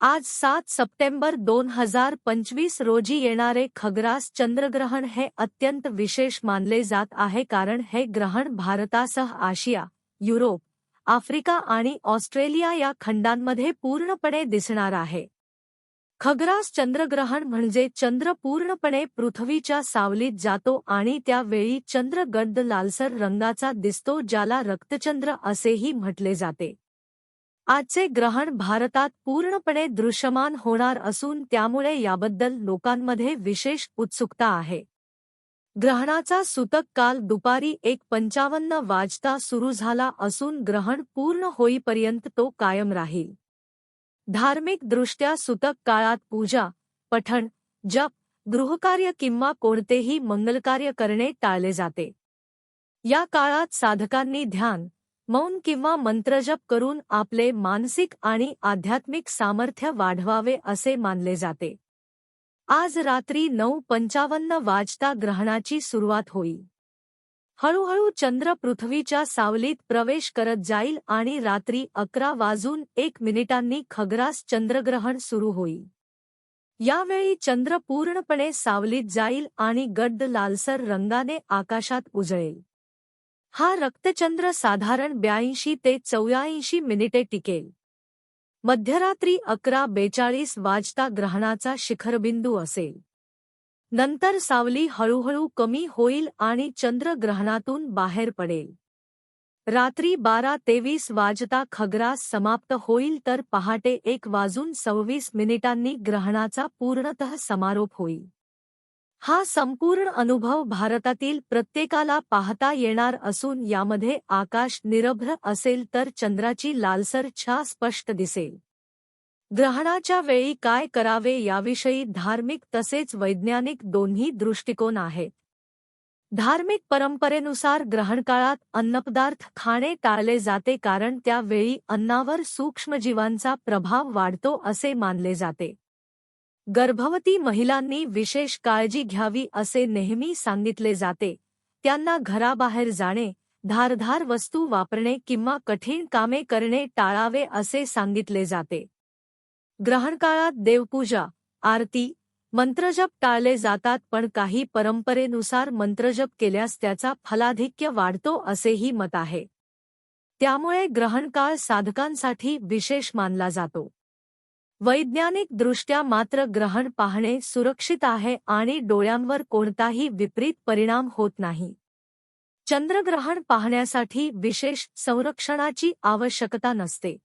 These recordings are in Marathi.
आज सात सप्टेंबर दोन हज़ार पंचवीस रोजी येणारे खग्रास चंद्रग्रहण हे अत्यंत विशेष मानले जात आहे कारण हे ग्रहण भारतासह आशिया, युरोप, आफ्रिका आणि ऑस्ट्रेलिया या खंडांमध्ये पूर्णपणे दिसणार आहे. खग्रास चंद्रग्रहण म्हणजे चंद्र पूर्णपणे पृथ्वीच्या सावलीत जातो आणि त्यावेळी चंद्र गड्ड लालसर रंगाचा दिसतो ज्याला रक्तचंद्र असेही म्हटले जाते. आजचे ग्रहण भारतात पूर्णपणे दृश्यमान होणार असून त्यामुळे याबद्दल लोकांमध्ये विशेष उत्सुकता आहे. ग्रहणाचा सूतक काल दुपारी एक पंचावन्न वाजता सुरू झाला असून ग्रहण पूर्ण होईपर्यंत तो कायम राहील. धार्मिकदृष्ट्या सुतक काळात पूजा पठण जप गृहकार्य किंवा कोणतेही मंगलकार्य करणे टाळले जाते. या काळात साधकांनी ध्यान मौन किंवा मंत्रजप करून आपले मानसिक आणि आध्यात्मिक सामर्थ्य वाढवावे असे मानले जाते. आज रात्री नऊ पंचावन्न वाजता ग्रहणाची सुरुवात होईल हळूहळू चंद्र पृथ्वीच्या सावलीत प्रवेश करत जाईल आणि रात्री अकरा वाजून एक मिनिटांनी खग्रास चंद्रग्रहण सुरू होईल यावेळी चंद्र पूर्णपणे सावलीत जाईल आणि गड्ड लालसर रंगाने आकाशात उजळेल. हा रक्तचंद्र साधारण ब्याऐंशी ते चौऱ्याऐंशी मिनिटे टिकेल. मध्यरात्री अकरा बेचाळीस वाजता ग्रहणाचा शिखरबिंदू असेल. नंतर सावली हळूहळू कमी होईल आणि चंद्र ग्रहणातून बाहेर पडेल. रात्री बारा तेवीस वाजता खग्रास समाप्त होईल तर पहाटे एक वाजून सव्वीस मिनिटांनी ग्रहणाचा पूर्णतः समारोप होईल. हा संपूर्ण अनुभव भारतातील प्रत्येकाला पाहता येणार असून यामध्ये आकाश निरभ्र असेल तर चंद्राची लालसर छा स्पष्ट दिसेल. ग्रहणाच्या वेळी काय करावे याविषयी धार्मिक तसेच वैज्ञानिक दोन्ही दृष्टिकोन आहेत. धार्मिक परंपरेनुसार ग्रहणकाळात अन्नपदार्थ खाणे टाळले जाते कारण त्यावेळी अन्नावर सूक्ष्मजीवांचा प्रभाव वाढतो असे मानले जाते. गर्भवती महिलांनी विशेष काळजी घ्यावी असे नेहमी सांगितले जाते. त्यांना घराबाहेर जाणे धारधार वस्तू वापरणे किंवा कठीण कामे करणे टाळावे असे सांगितले जाते. ग्रहणकाळात देवपूजा आरती मंत्रजप टाळले जातात पण काही परंपरेनुसार मंत्रजप केल्यास त्याचा फलाधिक्य वाढतो असेही मत आहे. त्यामुळे ग्रहणकाळ साधकांसाठी विशेष मानला जातो. वैज्ञानिकदृष्ट्या मात्र ग्रहण पाहणे सुरक्षित आहे आणि डोळ्यांवर कोणताही विपरीत परिणाम होत नाही. चंद्रग्रहण पाहण्यासाठी विशेष संरक्षणाची आवश्यकता नसते.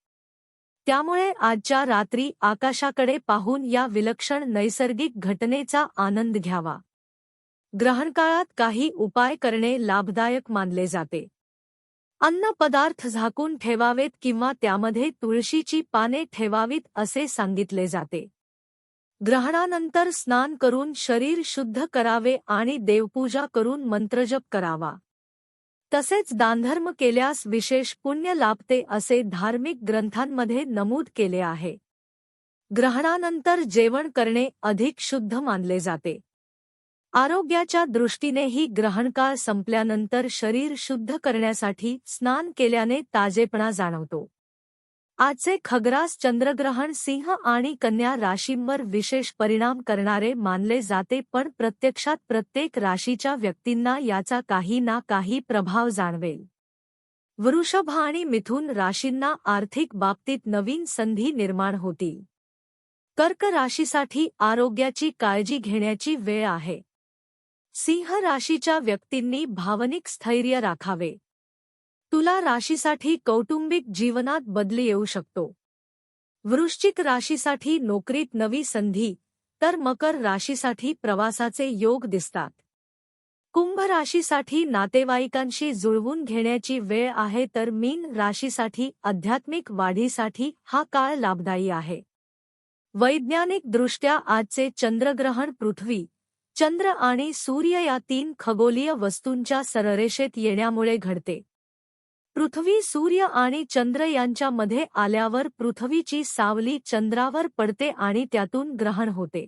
त्यामुळे आजच्या रात्री आकाशाकडे पाहून या विलक्षण नैसर्गिक घटनेचा आनंद घ्यावा. ग्रहणकाळात काही उपाय करणे लाभदायक मानले जाते. अन्न पदार्थ झाकून ठेवावेत किंवा त्यामध्ये तुळशीची पाने ठेवावीत असे सांगितले जाते. ग्रहणानंतर स्नान करून शरीर शुद्ध करावे आणि देवपूजा करून मंत्रजप करावा. तसेच दानधर्म केल्यास विशेष पुण्य लाभते असे धार्मिक ग्रंथांमध्ये नमूद केले आहे. ग्रहणानंतर जेवण करणे अधिक शुद्ध मानले जाते. आरोग्याच्या दृष्टीनेही ग्रहणकाळ संपल्यानंतर शरीर शुद्ध करण्यासाठी स्नान केल्याने ताजेपणा जाणवतो. आजचे खग्रास चंद्रग्रहण सिंह आणि कन्या राशींवर विशेष परिणाम करणारे मानले जाते पण प्रत्यक्षात प्रत्येक राशीच्या व्यक्तींना याचा काही ना काही प्रभाव जाणवेल. वृषभ आणि मिथुन राशींना आर्थिक बाबतीत नवीन संधी निर्माण होतील. कर्क राशीसाठी आरोग्याची काळजी घेण्याची वेळ आहे. सिंह राशीच्या व्यक्तींनी भावनिक स्थैर्य राखावे. तुला राशीसाठी कौटुंबिक जीवनात बदली येऊ शकतो. वृश्चिक राशीसाठी नोकरीत नवी संधी तर मकर राशीसाठी प्रवासाचे योग दिसतात. कुंभ राशीसाठी नातेवाईकांशी जुळवून घेण्याची वेळ आहे तर मीन राशीसाठी आध्यात्मिक वाढीसाठी हा काळ लाभदायी आहे. वैज्ञानिकदृष्ट्या आजचे चंद्रग्रहण पृथ्वी चंद्र आणि सूर्य या तीन खगोलीय वस्तूंच्या सररेषेत येण्यामुळे घडते. पृथ्वी सूर्य आणि चंद्र यांच्यामध्ये आल्यावर पृथ्वीची सावली चंद्रावर पडते आणि त्यातून ग्रहण होते.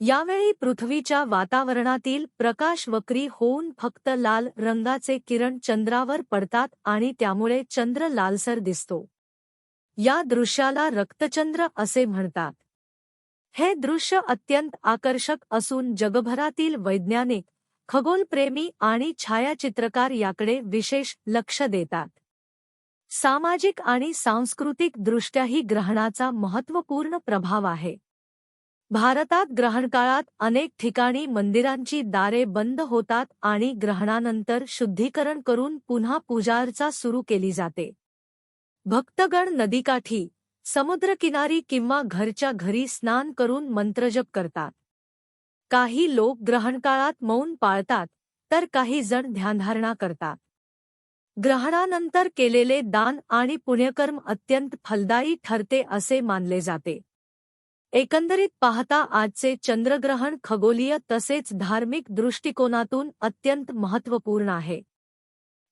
यावेळी पृथ्वीच्या वातावरणातील प्रकाश वक्री होऊन फक्त लाल रंगाचे किरण चंद्रावर पडतात आणि त्यामुळे चंद्र लालसर दिसतो. या दृश्याला रक्तचंद्र असे म्हणतात. हे दृश्य अत्यंत आकर्षक असून जगभरातील वैज्ञानिक खगोलप्रेमी आणि छायाचित्रकार याकडे विशेष लक्ष देतात. सामाजिक आणि सांस्कृतिक दृष्ट्याही ग्रहणाचा महत्त्वपूर्ण प्रभाव आहे. भारतात ग्रहणकाळात अनेक ठिकाणी मंदिरांची दारे बंद होतात आणि ग्रहणानंतर शुद्धीकरण करून पुन्हा पूजार्चा सुरू केली जाते. भक्तगण नदीकाठी समुद्रकिनारी किंवा घरच्या घरी स्नान करून मंत्रजप करतात. काही लोक ग्रहणकाळात मौन पाळतात तर काही जण ध्यानधारणा करतात. ग्रहणानंतर केलेले दान आणि पुण्यकर्म अत्यंत फलदायी ठरते असे मानले जाते. एकंदरीत पाहता आजचे चंद्रग्रहण खगोलीय तसेच धार्मिक दृष्टिकोनातून अत्यंत महत्त्वपूर्ण आहे.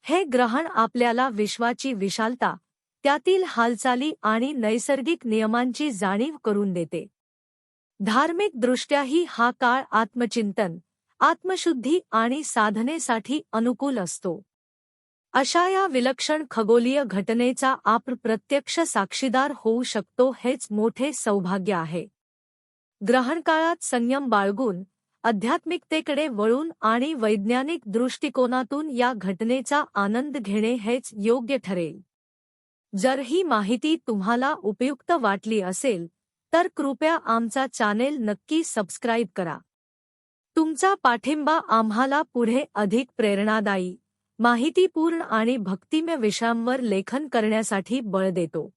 हे ग्रहण आपल्याला विश्वाची विशालता त्यातील हालचाली आणि नैसर्गिक नियमांची जाणीव करून देते. धार्मिकदृष्ट्याही हा काळ आत्मचिंतन आत्मशुद्धी आणि साधनेसाठी अनुकूल असतो. अशा या विलक्षण खगोलीय घटनेचा आप प्रत्यक्ष साक्षीदार होऊ शकतो हेच मोठे सौभाग्य आहे. ग्रहणकाळात संयम बाळगून आध्यात्मिकतेकडे वळून आणि वैज्ञानिक दृष्टिकोनातून या घटनेचा आनंद घेणे हेच योग्य ठरेल. जर ही माहिती तुम्हाला उपयुक्त वाटली असेल तर कृपया आमचा चॅनेल नक्की सबस्क्राईब करा. तुमचा पाठिंबा आम्हाला पुढे अधिक प्रेरणादायी माहितीपूर्ण आणि भक्तिमय विषयांवर लेखन करण्यासाठी बळ देतो.